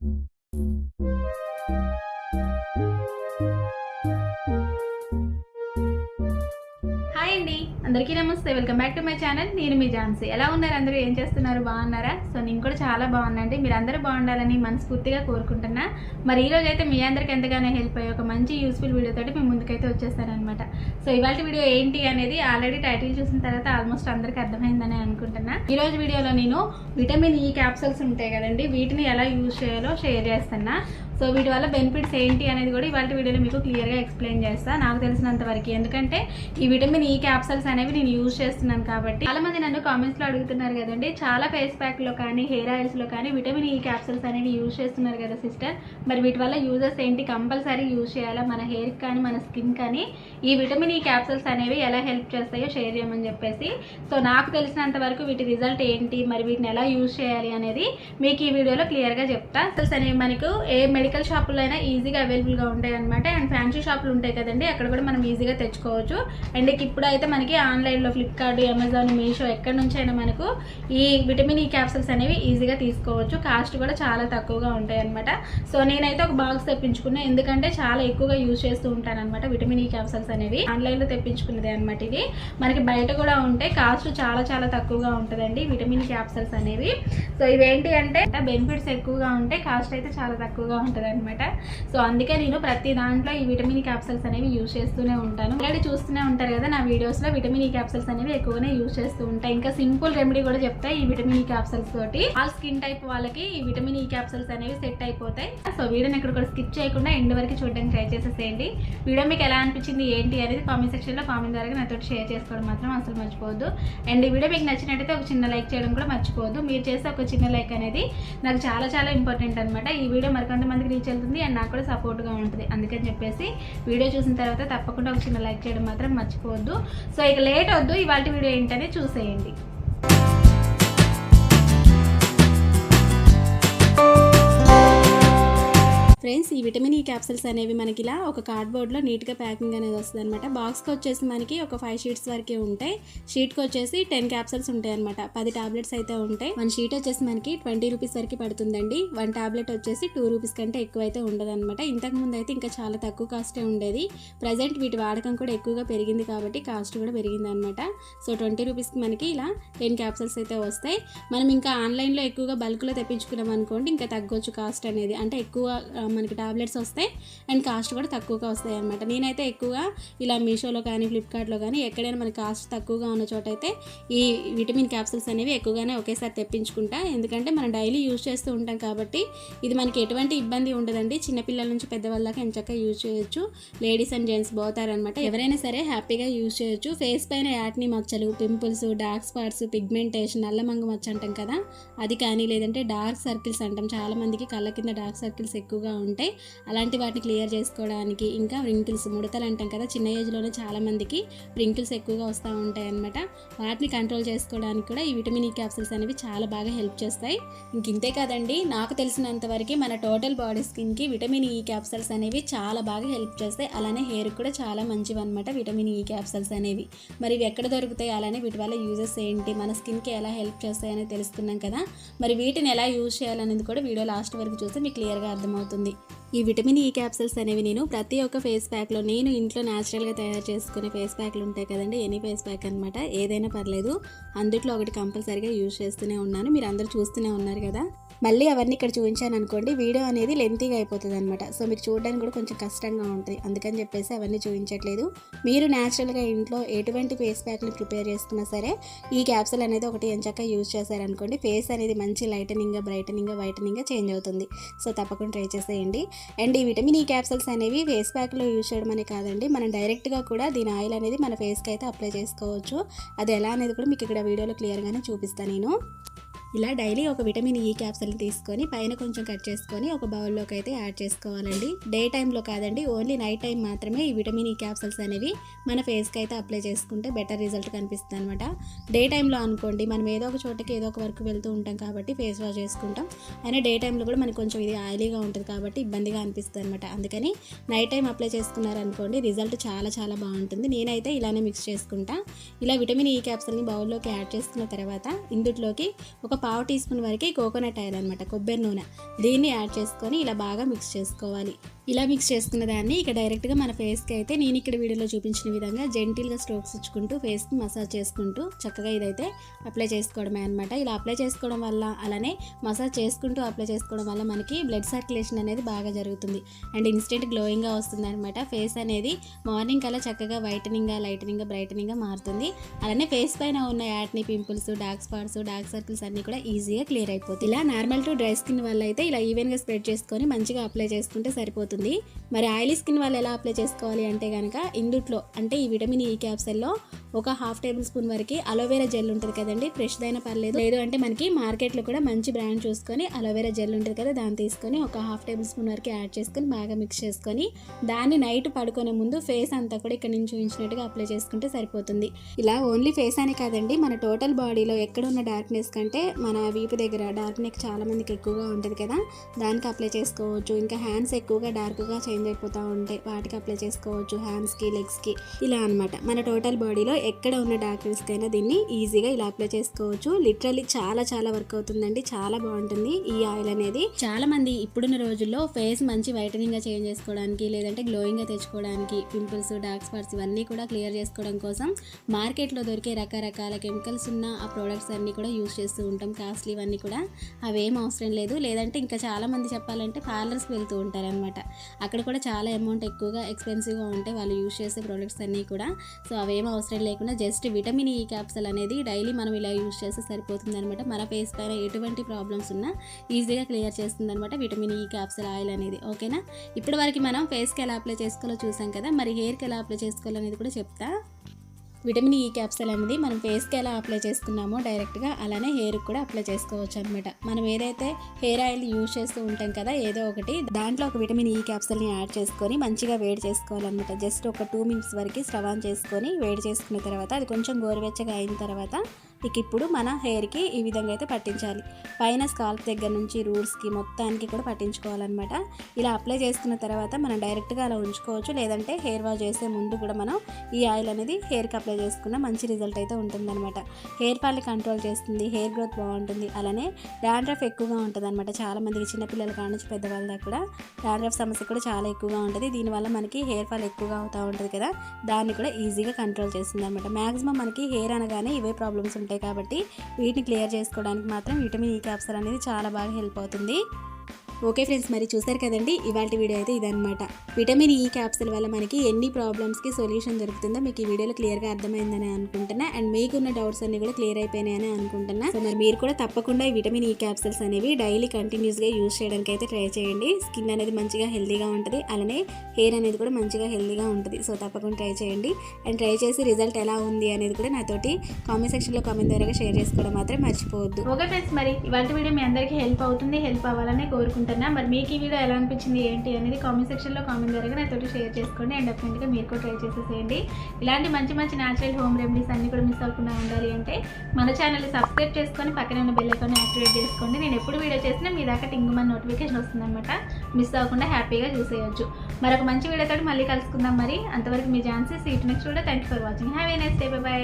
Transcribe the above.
Thank you అందరికీ నమస్తే. Welcome back to my channel నేను మీ ఝాన్సీ. ఎలా ఉన్నారు అందరూ? ఏం చేస్తున్నారు? బాగున్నారా? సో నేను కూడా చాలా బాగున్నాండి మీరు అందరూ బాగుండాలని మనస్ఫూర్తిగా కోరుకుంటున్నా. మరి ఈ రోజైతే అయితే మీ అందరికి ఎంతగానో హెల్ప్ అయ్యే ఒక మంచి యూస్ఫుల్ వీడియోతో మేము ముందుకైతే వచ్చేస్తారనమాట సో ఇవాళ వీడియో ఏంటి అనేది ఆల్రెడీ టైటిల్ చూసిన తర్వాత ఆల్మోస్ట్ అందరికీ అర్థమైందని అనుకుంటున్నా. ఈ రోజు వీడియోలో నేను విటమిన్ ఈ క్యాప్సల్స్ ఉంటాయి కదండి. వీటిని ఎలా యూజ్ చేయాలో షేర్ చేస్తున్నా. సో వీటి వల్ల బెనిఫిట్స్ ఏంటి అనేది కూడా ఇవాళ వీడియోలో మీకు క్లియర్గా ఎక్స్ప్లెయిన్ చేస్తాను నాకు తెలిసినంత వరకు. ఎందుకంటే ఈ విటమిన్ e ఈ క్యాప్సల్స్ అనేవి నేను యూజ్ చేస్తున్నాను కాబట్టి చాలా మంది నన్ను కామెంట్స్లో అడుగుతున్నారు కదండి. చాలా ఫేస్ ప్యాక్లో కానీ హెయిర్ ఆయిల్స్లో కానీ విటమిన్ e ఈ క్యాప్సల్స్ అనేవి యూజ్ చేస్తున్నారు కదా సిస్టర్ మరి వీటి వల్ల యూజెస్ ఏంటి? కంపల్సరీ యూజ్ చేయాలా? మన హెయిర్కి కానీ మన స్కిన్ కానీ? ఈ విటమిన్ e ఈ క్యాప్సల్స్ అనేవి ఎలా హెల్ప్ చేస్తాయో షేర్ చేయమని చెప్పేసి. సో నాకు తెలిసినంత వరకు వీటి రిజల్ట్ ఏంటి? మరి వీటిని ఎలా యూజ్ చేయాలి అనేది మీకు ఈ వీడియోలో క్లియర్గా చెప్తా. అసలు అనేవి మనకు ఏ మెడికల్ షాపుల్లో అయినా ఈజీగా అవైలబుల్గా ఉంటాయి అనమాట అండ్ ఫ్యాన్సీ షాపులు ఉంటాయి కదండి అక్కడ కూడా మనం ఈజీగా తెచ్చుకోవచ్చు. అండ్ ఇప్పుడు అయితే మనకి ఆన్లైన్లో ఫ్లిప్కార్ట్ అమెజాన్ మీషో ఎక్కడి నుంచైనా మనకు ఈ విటమిన్ ఈ క్యాప్సూల్స్ అనేవి ఈజీగా తీసుకోవచ్చు. కాస్ట్ కూడా చాలా తక్కువగా ఉంటాయి అనమాట సో నేనైతే ఒక బాక్స్ తెప్పించుకున్నా ఎందుకంటే చాలా ఎక్కువగా యూజ్ చేస్తూ ఉంటాను అనమాట విటమిన్ ఈ క్యాప్సూల్స్ అనేవి. ఆన్లైన్లో తెప్పించుకున్నదే అనమాట ఇది. మనకి బయట కూడా ఉంటాయి కాస్ట్ చాలా చాలా తక్కువగా ఉంటుందండి విటమిన్ క్యాప్సూల్స్ అనేవి. సో ఇవేంటి అంటే బెనిఫిట్స్ ఎక్కువగా ఉంటాయి కాస్ట్ అయితే చాలా తక్కువగా ఉంటుంది అనమాట సో అందుకే నేను ప్రతి దాంట్లో ఈ విటమిన్ క్యాప్సల్స్ అనేవి యూజ్ చేస్తూనే ఉంటాను. ఆల్రెడీ చూస్తూనే ఉంటారు కదా నా వీడియోస్లో విటమిన్ ఈ క్యాప్సూల్స్ అనేవి ఎక్కువగానే యూజ్ చేస్తూ ఉంటాయి ఇంకా సింపుల్ రెమెడీ కూడా చెప్తాయి ఈ విటమిన్ ఈ క్యాప్సల్స్ తోటి. ఆల్ స్కిన్ టైప్ వాళ్ళకి ఈ విటమిన్ ఈ క్యాప్సల్స్ అనేవి సెట్ అయిపోతాయి. సో వీడియోని ఎక్కడ కూడా స్కిప్ చేయకుండా ఎండ్ వరకు చూడడానికి ట్రై చేసేసేయండి. వీడియో మీకు ఎలా అనిపించింది ఏంటి అనేది కామెంట్ సెక్షన్లో కామెంట్ ద్వారా నాతో షేర్ చేసుకోవడం మాత్రం అసలు మర్చిపోవద్దు. అండ్ ఈ వీడియో మీకు నచ్చినట్టయితే ఒక చిన్న లైక్ చేయడం కూడా మర్చిపోవద్దు. మీరు చేసే ఒక చిన్న లైక్ అనేది నాకు చాలా చాలా ఇంపార్టెంట్ అనమాట ఈ వీడియో మరికొంతమందికి రీచ్ అవుతుంది అండ్ నాకు కూడా సపోర్ట్గా ఉంటుంది. అందుకని చెప్పేసి వీడియో చూసిన తర్వాత తప్పకుండా ఒక చిన్న లైక్ చేయడం మాత్రం మర్చిపోవద్దు. సో ఇక లేట్ వద్దు. ఇవాళ వీడియో ఏంటనే చూసేయండి. ఫ్రెండ్స్ ఈ విటమిన్ ఈ క్యాప్సూల్స్ అనేవి మనకి ఇలా ఒక కార్డ్బోర్డ్లో నీట్గా ప్యాకింగ్ అనేది వస్తుంది అనమాట బాక్స్కి వచ్చేసి మనకి ఒక ఫైవ్ షీట్స్ వరకే ఉంటాయి. షీట్కి వచ్చేసి టెన్ క్యాప్సూల్స్ ఉంటాయి అనమాట పది టాబ్లెట్స్ అయితే ఉంటాయి. వన్ షీట్ వచ్చేసి మనకి ట్వంటీ రూపీస్ వరకు పడుతుందండి. వన్ టాబ్లెట్ వచ్చేసి టూ రూపీస్ కంటే ఎక్కువ అయితే ఉండదు అనమాట ఇంతకు ముందు అయితే ఇంకా చాలా తక్కువ కాస్టే ఉండేది. ప్రజెంట్ వీటి వాడకం కూడా ఎక్కువగా పెరిగింది కాబట్టి కాస్ట్ కూడా పెరిగింది అనమాట సో ట్వంటీ రూపీస్కి మనకి ఇలా టెన్ క్యాప్సూల్స్ అయితే వస్తాయి. మనం ఇంకా ఆన్లైన్లో ఎక్కువగా బల్క్లో తెప్పించుకున్నాం అనుకోండి ఇంకా తగ్గొచ్చు కాస్ట్ అనేది. అంటే ఎక్కువ మనకి టాబ్లెట్స్ వస్తాయి అండ్ కాస్ట్ కూడా తక్కువగా వస్తాయి అనమాట నేనైతే ఎక్కువగా ఇలా మీషోలో కానీ ఫ్లిప్కార్ట్లో కానీ ఎక్కడైనా మనకి కాస్ట్ తక్కువగా ఉన్న చోట అయితే ఈ విటమిన్ క్యాప్సూల్స్ అనేవి ఎక్కువగానే ఒకేసారి తెప్పించుకుంటా. ఎందుకంటే మనం డైలీ యూజ్ చేస్తూ ఉంటాం కాబట్టి ఇది మనకి ఎటువంటి ఇబ్బంది ఉండదండి. చిన్నపిల్లల నుంచి పెద్దవాళ్ళ దాకా ఎంచక్క యూజ్ చేయొచ్చు. లేడీస్ అండ్ జెంట్స్ పోతారనమాట ఎవరైనా సరే హ్యాపీగా యూజ్ చేయొచ్చు. ఫేస్ పైన యాట్ని మచ్చలు పింపుల్స్ డార్క్ స్పాట్స్ పిగ్మెంటేషన్ నల్లమంగు మచ్చ అంటాం కదా అది కానీ లేదంటే డార్క్ సర్కిల్స్ అంటాం. చాలా మందికి కళ్ళ కింద డార్క్ సర్కిల్స్ ఎక్కువగా ఉంటాయి. అలాంటి వాటిని క్లియర్ చేసుకోవడానికి ఇంకా రింకిల్స్ ముడతలు అంటాం కదా చిన్న ఏజ్లోనే చాలామందికి రింకిల్స్ ఎక్కువగా వస్తూ ఉంటాయి అనమాట వాటిని కంట్రోల్ చేసుకోవడానికి కూడా ఈ విటమిన్ ఈ క్యాప్సిల్స్ అనేవి చాలా బాగా హెల్ప్ చేస్తాయి. ఇంక ఇంతే కాదండి నాకు తెలిసినంత వరకు మన టోటల్ బాడీ స్కిన్కి విటమిన్ ఈ క్యాప్సల్స్ అనేవి చాలా బాగా హెల్ప్ చేస్తాయి. అలానే హెయిర్ కూడా చాలా మంచివి అనమాట విటమిన్ ఈ క్యాప్సల్స్ అనేవి. మరి ఇవి ఎక్కడ దొరుకుతాయి? అలానే వీటి వల్ల యూజెస్ ఏంటి? మన స్కిన్కి ఎలా హెల్ప్ చేస్తాయని తెలుసుకున్నాం కదా. మరి వీటిని ఎలా యూజ్ చేయాలనేది కూడా వీడియో లాస్ట్ వరకు చూస్తే మీకు క్లియర్గా అర్థమవుతుంది. ఈ విటమిన్ e ఈ క్యాప్సిల్స్ అనేవి నేను ప్రతి ఒక్క ఫేస్ ప్యాక్లో నేను ఇంట్లో న్యాచురల్గా తయారు చేసుకునే ఫేస్ ప్యాక్లు ఉంటాయి కదండి ఎనీ ఫేస్ ప్యాక్ అనమాట ఏదైనా పర్లేదు. అందుట్లో ఒకటి కంపల్సరీగా యూజ్ చేస్తూనే ఉన్నాను. మీరు అందరూ చూస్తూనే ఉన్నారు కదా. మళ్ళీ అవన్నీ ఇక్కడ చూపించాను అనుకోండి వీడియో అనేది లెంతీగా అయిపోతుంది అనమాట సో మీకు చూడడానికి కూడా కొంచెం కష్టంగా ఉంటుంది. అందుకని చెప్పేసి అవన్నీ చూపించట్లేదు. మీరు న్యాచురల్గా ఇంట్లో ఎటువంటి ఫేస్ ప్యాక్ని ప్రిపేర్ చేసుకున్నా సరే ఈ క్యాప్సూల్ అనేది ఒకటి ఎంచక్క యూజ్ చేశారనుకోండి ఫేస్ అనేది మంచి లైటనింగ్గా బ్రైటనింగ్గా వైటనింగ్గా చేంజ్ అవుతుంది. సో తప్పకుండా ట్రై చేసేయండి. అండ్ ఈ విటమిన్ ఈ క్యాప్సూల్స్ అనేవి ఫేస్ ప్యాక్లో యూజ్ చేయడం అనే కాదండి మనం డైరెక్ట్గా కూడా దీని ఆయిల్ అనేది మన ఫేస్కి అయితే అప్లై చేసుకోవచ్చు. అది ఎలా అనేది కూడా మీకు ఇక్కడ వీడియోలో క్లియర్గానే చూపిస్తాను నేను. ఇలా డైలీ ఒక విటమిన్ ఈ క్యాప్సిల్ తీసుకొని పైన కొంచెం కట్ చేసుకొని ఒక బౌల్లోకి అయితే యాడ్ చేసుకోవాలండి. డే టైంలో కాదండి ఓన్లీ నైట్ టైం మాత్రమే ఈ విటమిన్ ఈ క్యాప్సూల్స్ అనేవి మన ఫేస్కి అయితే అప్లై చేసుకుంటే బెటర్ రిజల్ట్ కనిపిస్తుంది అనమాట డే టైంలో అనుకోండి మనం ఏదో ఒక చోటకి ఏదో ఒక వర్క్ వెళ్తూ ఉంటాం కాబట్టి ఫేస్ వాష్ చేసుకుంటాం. అయినా డే టైంలో కూడా మనకు కొంచెం ఇది ఆయిలీగా ఉంటుంది కాబట్టి ఇబ్బందిగా అనిపిస్తుంది అనమాట అందుకని నైట్ టైం అప్లై చేసుకున్నారనుకోండి రిజల్ట్ చాలా చాలా బాగుంటుంది. నేనైతే ఇలానే మిక్స్ చేసుకుంటా. ఇలా విటమిన్ ఈ క్యాప్సూల్ని బౌల్లోకి యాడ్ చేసుకున్న తర్వాత ఇందులోకి ఒక పావు టీ స్పూన్ వరకు కోకోనట్ ఆయిల్ అనమాట కొబ్బరి నూనె. దీన్ని యాడ్ చేసుకొని ఇలా బాగా మిక్స్ చేసుకోవాలి. ఇలా మిక్స్ చేసుకున్న దాన్ని ఇక డైరెక్ట్గా మన ఫేస్కి అయితే నేను ఇక్కడ వీడియోలో చూపించిన విధంగా జెంటిల్గా స్ట్రోక్స్ ఇచ్చుకుంటూ ఫేస్కి మసాజ్ చేసుకుంటూ చక్కగా ఇదైతే అప్లై చేసుకోవడమే అనమాట ఇలా అప్లై చేసుకోవడం వల్ల అలానే మసాజ్ చేసుకుంటూ అప్లై చేసుకోవడం వల్ల మనకి బ్లడ్ సర్క్యులేషన్ అనేది బాగా జరుగుతుంది. అండ్ ఇన్స్టెంట్ గ్లోయింగ్గా వస్తుంది అనమాట ఫేస్ అనేది మార్నింగ్ కల్లా చక్కగా వైటనింగ్గా లైటనింగ్గా బ్రైటనింగ్గా మారుతుంది. అలానే ఫేస్ పైన ఉన్న acne pimples dark spots dark circles అన్ని కూడా ఈజీగా క్లియర్ అయిపోతుంది ఇలా నార్మల్ టు డ్రై స్కిన్ వల్ల అయితే ఇలా ఈవెన్గా స్ప్రెడ్ చేసుకొని మంచిగా అప్లై చేసుకుంటే సరిపోతుంది. మరి ఆయిలీ స్కిన్ వాళ్ళు ఎలా అప్లై చేసుకోవాలి అంటే కనుక ఇందుట్లో అంటే ఈ విటమిన్ ఈ క్యాప్సల్లో ఒక హాఫ్ టేబుల్ స్పూన్ వరకు అలోవెరా జెల్ ఉంటుంది కదండి ఫ్రెష్ అయినా పర్లేదు. లేదు అంటే మనకి మార్కెట్లో కూడా మంచి బ్రాండ్ చూసుకొని అలోవెరా జెల్ ఉంటుంది కదా దాన్ని తీసుకొని ఒక హాఫ్ టేబుల్ స్పూన్ వరకు యాడ్ చేసుకొని బాగా మిక్స్ చేసుకొని దాన్ని నైట్ పడుకునే ముందు ఫేస్ అంతా కూడా ఇక్కడ నుంచి ఉంచినట్టుగా అప్లై చేసుకుంటే సరిపోతుంది. ఇలా ఓన్లీ ఫేస్ అనే కాదండి మన టోటల్ బాడీలో ఎక్కడ ఉన్న డార్క్నెస్ కంటే మన వీపు దగ్గర డార్క్ నెక్ చాలా మందికి ఎక్కువగా ఉంటుంది కదా దానికి అప్లై చేసుకోవచ్చు. ఇంకా హ్యాండ్స్ ఎక్కువగా డార్క్గా చేంజ్ అయిపోతూ ఉంటాయి వాటికి అప్లై చేసుకోవచ్చు హ్యాండ్స్కి లెగ్స్కి. ఇలా అన్నమాట. మన టోటల్ బాడీలో ఎక్కడ ఉన్న డార్క్నెస్కి అయినా దీన్ని ఈజీగా ఇలా అప్లై చేసుకోవచ్చు. లిటరలీ చాలా చాలా వర్క్ అవుతుందండి. చాలా బాగుంటుంది ఈ ఆయిల్ అనేది. చాలా మంది ఇప్పుడున్న రోజుల్లో ఫేస్ మంచి వైటనింగ్గా చేంజ్ చేసుకోవడానికి లేదంటే గ్లోయింగ్గా తెచ్చుకోవడానికి పింపుల్స్ డార్క్ స్పాట్స్ ఇవన్నీ కూడా క్లియర్ చేసుకోవడం కోసం మార్కెట్లో దొరికే రకరకాల కెమికల్స్ ఉన్న ఆ ప్రోడక్ట్స్ అన్ని కూడా యూస్ చేస్తూ ఉంటాం. కాస్ట్లీ ఇవన్నీ కూడా. అవేం అవసరం లేదు. లేదంటే ఇంకా చాలా మంది చెప్పాలంటే పార్లర్స్కి వెళ్తూ ఉంటారనమాట అక్కడ కూడా చాలా అమౌంట్ ఎక్కువగా ఎక్స్పెన్సివ్గా ఉంటాయి వాళ్ళు యూస్ చేసే ప్రోడక్ట్స్ అన్నీ కూడా. సో అవేం అవసరం లేకుండా జస్ట్ విటమిన్ ఈ క్యాప్సల్ అనేది డైలీ మనం ఇలా యూస్ చేస్తే సరిపోతుంది అనమాట మన ఫేస్ పైన ఎటువంటి ప్రాబ్లమ్స్ ఉన్నా ఈజీగా క్లియర్ చేస్తుంది అనమాట విటమిన్ ఈ క్యాప్సల్ ఆయిల్ అనేది. ఓకేనా ఇప్పటి వరకు మనం ఫేస్కి ఎలా అప్లై చేసుకోవాలో చూసాం కదా? మరి హెయిర్కి ఎలా అప్లై చేసుకోవాలనేది కూడా చెప్తా. విటమిన్ ఈ క్యాప్సల్ అనేది మనం ఫేస్కి ఎలా అప్లై చేసుకున్నామో డైరెక్ట్గా అలానే హెయిర్కి కూడా అప్లై చేసుకోవచ్చు అనమాట మనం ఏదైతే హెయిర్ ఆయిల్ యూజ్ చేస్తూ ఉంటాం కదా ఏదో ఒకటి దాంట్లో ఒక విటమిన్ ఈ క్యాప్సల్ని యాడ్ చేసుకొని మంచిగా వేడి చేసుకోవాలన్నమాట. జస్ట్ ఒక టూ మినిట్స్ వరకు స్టవ్ ఆన్ చేసుకొని వేడి చేసుకున్న తర్వాత అది కొంచెం గోరువెచ్చగా అయిన తర్వాత ఇక ఇప్పుడు మన హెయిర్కి ఈ విధంగా అయితే పట్టించాలి. పైన స్కాల్ప్ దగ్గర నుంచి రూట్స్కి మొత్తానికి కూడా పట్టించుకోవాలన్నమాట. ఇలా అప్లై చేసుకున్న తర్వాత మనం డైరెక్ట్గా అలా ఉంచుకోవచ్చు. లేదంటే హెయిర్ వాష్ చేసే ముందు కూడా మనం ఈ ఆయిల్ అనేది హెయిర్కి అప్లై చేసుకున్న మంచి రిజల్ట్ అయితే ఉంటుందన్నమాట. హెయిర్ ఫాల్ని కంట్రోల్ చేస్తుంది హెయిర్ గ్రోత్ బాగుంటుంది. అలానే డాండ్రఫ్ ఎక్కువగా ఉంటుంది అనమాట చాలామందికి చిన్నపిల్లల కాడ నుంచి పెద్దవాళ్ళ దాకా కూడా డాండ్రఫ్ సమస్య కూడా చాలా ఎక్కువగా ఉంటుంది. దీనివల్ల మనకి హెయిర్ ఫాల్ ఎక్కువగా అవుతూ ఉంటుంది కదా దాన్ని కూడా ఈజీగా కంట్రోల్ చేస్తుంది అనమాట మ్యాక్సిమం మనకి హెయిర్ అనగానే ఇవే ప్రాబ్లమ్స్ ఉంటాయి. కాబట్టి వీటిని క్లియర్ చేసుకోవడానికి మాత్రం విటమిన్ ఈ క్యాప్సర్ అనేది చాలా బాగా హెల్ప్ అవుతుంది. ఓకే ఫ్రెండ్స్ మరి చూసారు కదండి? ఇవాళ వీడియో అయితే ఇదనమాట విటమిన్ ఈ క్యాప్సిల్ వల్ల మనకి ఎన్ని ప్రాబ్లమ్స్కి సొల్యూషన్ దొరుకుతుందో మీకు ఈ వీడియోలో క్లియర్గా అర్థమైందని అనుకుంటున్నా. అండ్ మీకున్న డౌట్స్ అన్ని కూడా క్లియర్ అయిపోయినాయని అనుకుంటున్నా. సో మరి మీరు కూడా తప్పకుండా ఈ విటమిన్ ఈ క్యాప్సిల్స్ అనేవి డైలీ కంటిన్యూస్గా యూస్ చేయడానికి అయితే ట్రై చేయండి. స్కిన్ అనేది మంచిగా హెల్తీగా ఉంటుంది. అలానే హెయిర్ అనేది కూడా మంచిగా హెల్తీగా ఉంటుంది. సో తప్పకుండా ట్రై చేయండి. అండ్ ట్రై చేసి రిజల్ట్ ఎలా ఉంది అనేది కూడా నాతోటి కామెంట్ సెక్షన్లో కామెంట్ ద్వారా షేర్ చేసుకోవడం మాత్రం మర్చిపోవద్దు. ఓకే ఫ్రెండ్స్ మరి ఇవాళ వీడియో మీ అందరికీ హెల్ప్ అవుతుంది. హెల్ప్ అవ్వాలని కోరుకుంటున్నాను. అనుకుంటున్నా. మరి మీకు ఈ వీడియో ఎలా అనిపించింది ఏంటి అనేది కామెంట్ సెక్షన్లో కామెంట్ ద్వారా నాతో షేర్ చేసుకోండి. అండ్ డెఫినెట్గా మీరు కూడా ట్రై చేసేసేయండి. ఇలాంటి మంచి మంచి న్యాచురల్ హోమ్ రెమెడీస్ అన్ని కూడా మిస్ అవ్వకుండా ఉండాలి అంటే మన ఛానల్ని సబ్స్క్రైబ్ చేసుకొని పక్కన ఉన్న బెల్ ఐకాన్ యాక్టివేట్ చేసుకోండి. నేను ఎప్పుడు వీడియో చేసినా మీ దాకా టింగ్ మన నోటిఫికేషన్ వస్తుందన్నమాట. మిస్ అవ్వకుండా హ్యాపీగా చూసేయచ్చు. మరొక మంచి వీడియోతో మళ్ళీ కలుసుకుందాం మరి. అంతవరకు మీ ఛాన్సెస్ ఇటు నెక్స్ట్ కూడా thank for watching have a next day bye